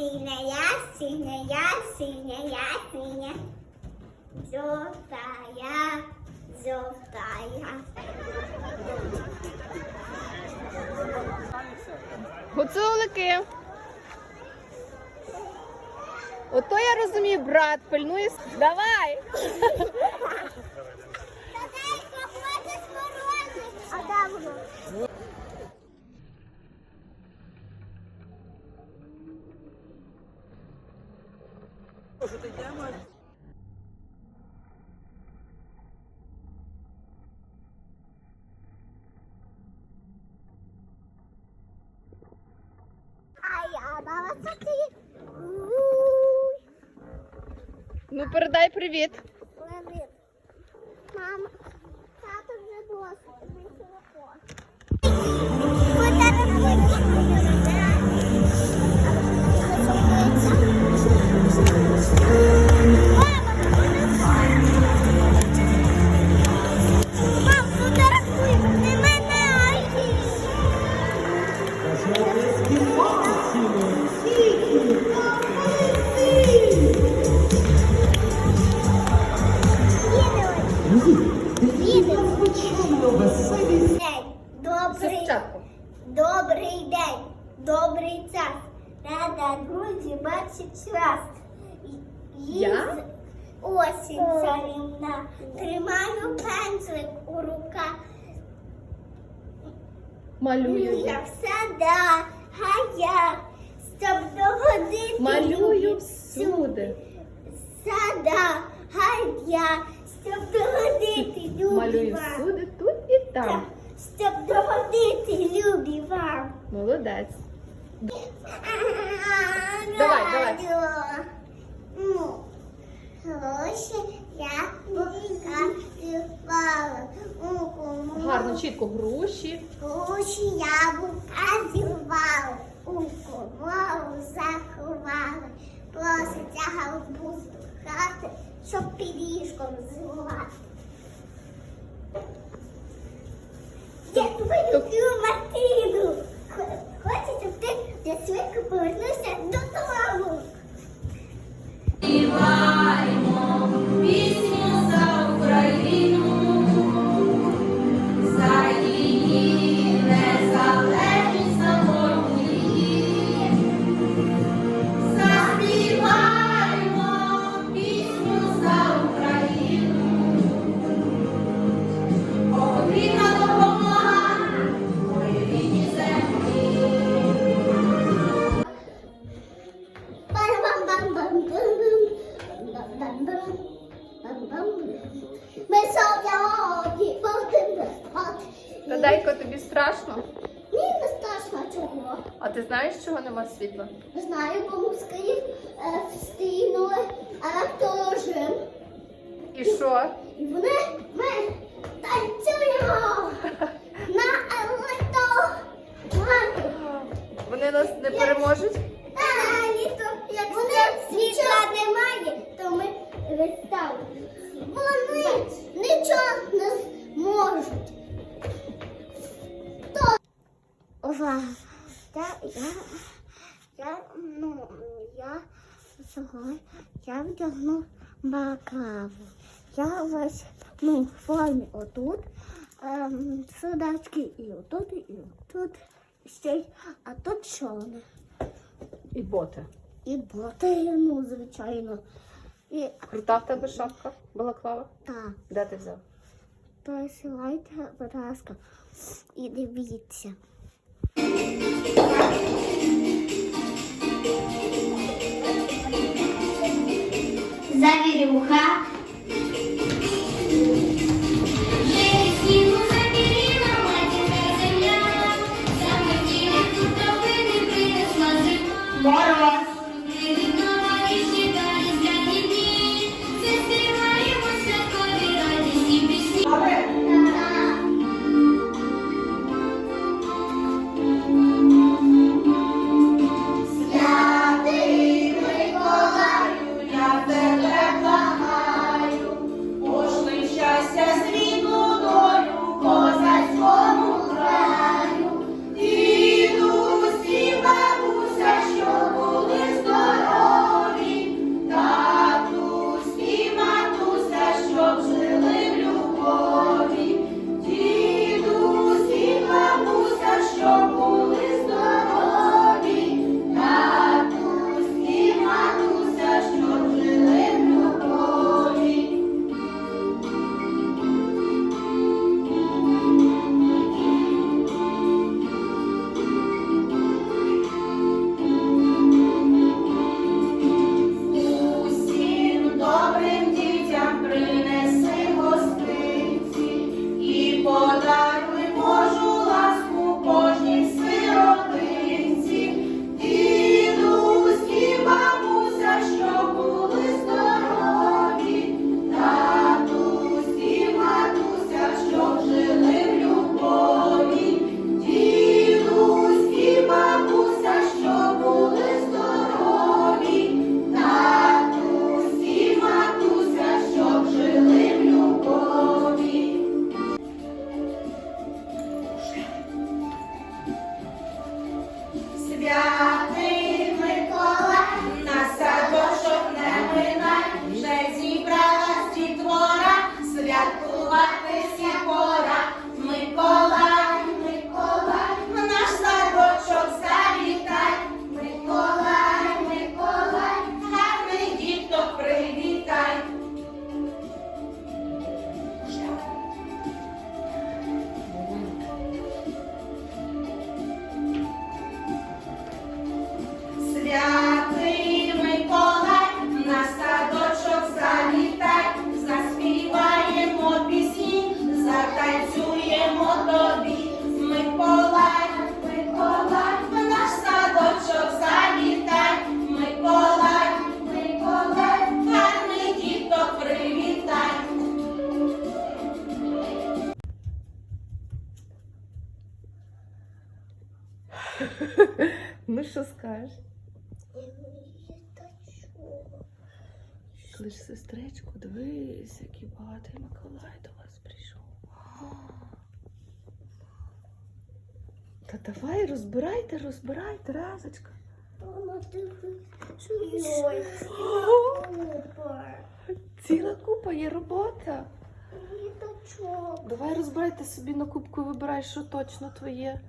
Синяя, синяя, синяя, синя. Желтая, желтая. Гуцулики. Ото я розумію, брат, пильнує. Давай! А я мама. Ну передай привіт. Малюю. Я в садах, гаях, щоб догодити. Малюю любі всюди. Сада, гаях, щоб догодити любі Малюю вам. всюди, тут і там. Щоб догодити любі вам. Молодець. Давай, давай. Ну, гроші я показувала. У Гарно, чітко груші. Гроші яблука зірвала. У комору заховала. Просто тягав буст до хати, щоб пиріжком зривати. Я твою люблю Мартину. Х- Хочу, щоб ти для швидко повернувся додому. Пісню світла? Знаю, бо москалі е, встигнули електрорежим. І що? І вони ми танцюємо на електро. Вони нас не переможуть? Літо, як вони світла немає, то ми виставимо. Вони нічого не зможуть. Ова, я, я, ну, я сьогодні, я вдягну баклаву. Я ось, ну, в формі отут, ем, судачки і отут, і отут, ще й, а тут чорне. І боти. І боти, ну, звичайно. І Крута в тебе шапка, балаклава? так, Де ти взяв? присилайте, будь ласка, і дивіться. Завірюха. Ну що скажеш? Клич сестричку, дивись, який багатий Миколай до вас прийшов. Та давай розбирайте, розбирайте, разочка. Мама, дивись. Ціла купа є робота. Давай розбирайте собі на кубку, вибирай, що точно твоє.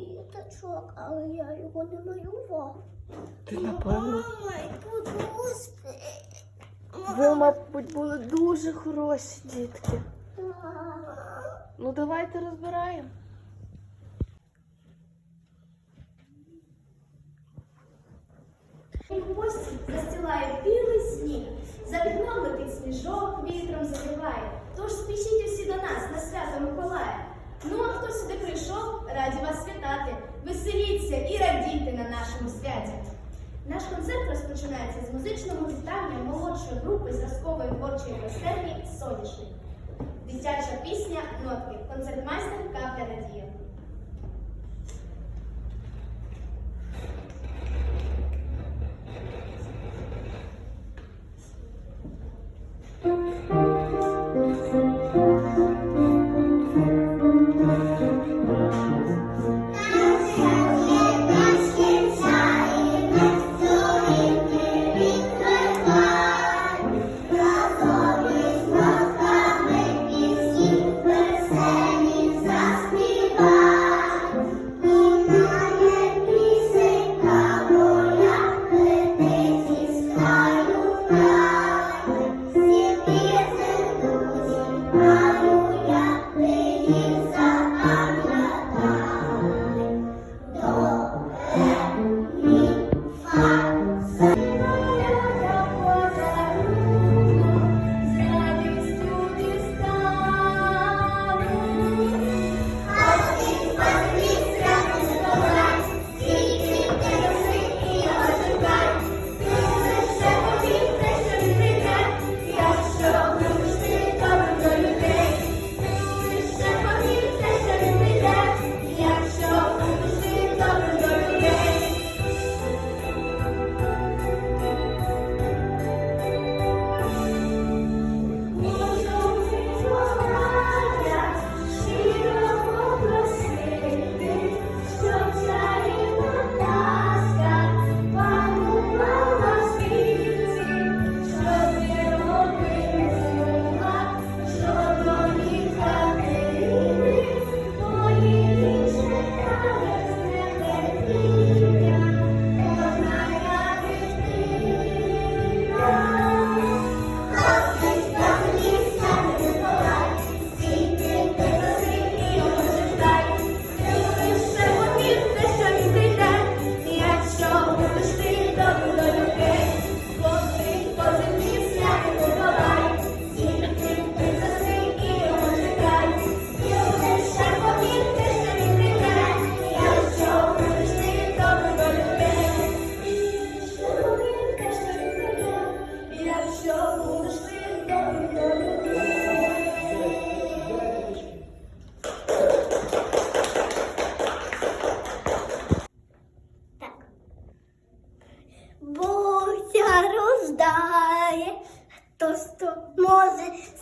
Літачок, але я його не малював. Ти напевно. Ви, мабуть, були дуже хороші дітки. Ну давайте розбираємо. Гості застилає білий сніг, за вікном летить сніжок, вітром завиває. Тож спішіть усі до нас на свято Миколая. Ну а хто сюди прийшов, раді вас вітати. Веселіться і радійте на нашому святі. Наш концерт розпочинається з музичного вітання молодшої групи зразкової творчої майстерні Соняшник. Дитяча пісня Нотки. Концертмайстер Капля Надія.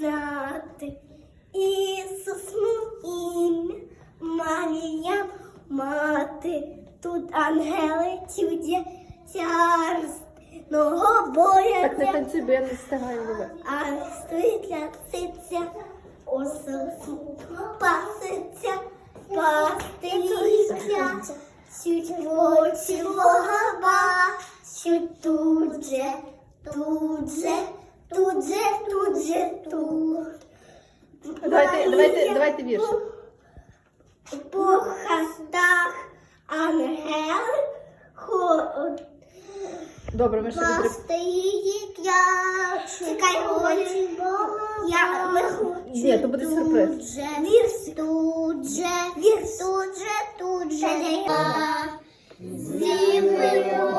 Може знати. Ісус му ім'я, Марія мати, тут ангели чудять царственного Так не танцюй, бо я не встигаю ловити. А світля циця, осел паситься, пастирця, чуть очі логаба, чуть тут же, тут же, тут же, тут же, тут. Давайте, давайте, давайте вірш. По хастах ангел ходить. Добре, ми ще буде. Стоїть я, чекай очі, я не хочу. Ні, то буде сюрприз. Тут же, вірс, тут же, вірс, тут же, тут же, я зимою